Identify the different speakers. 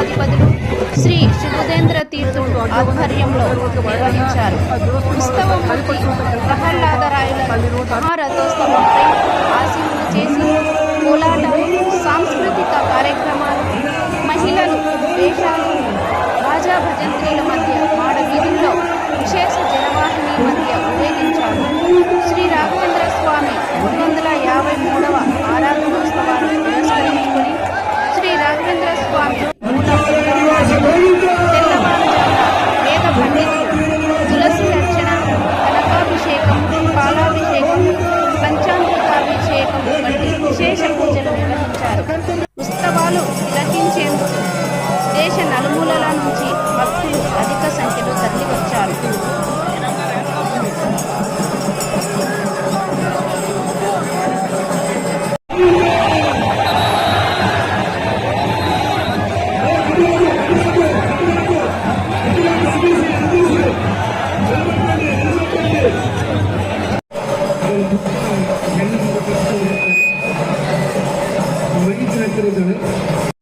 Speaker 1: పీఠాధిపతులు శ్రీ శుభుదేంద్ర తీర్థుడు ఆధ్వర్యంలో నిర్వహించారు. ఉత్సవమూర్తి ప్రహ్లాదరాయుల మహారథోత్సవంపై ఆశీనులు చేసి కోలాటం సాంస్కృతిక కార్యక్రమాలు మహిళలు వేషాలు విశేష పూజలు నిర్వహించారు ఉత్సవాలు తిలకించేందుకు దేశ నలుమూలల నుంచి భక్తులు అధిక సంఖ్యలో తరలివచ్చారు
Speaker 2: Thank you. शेतकरी झाले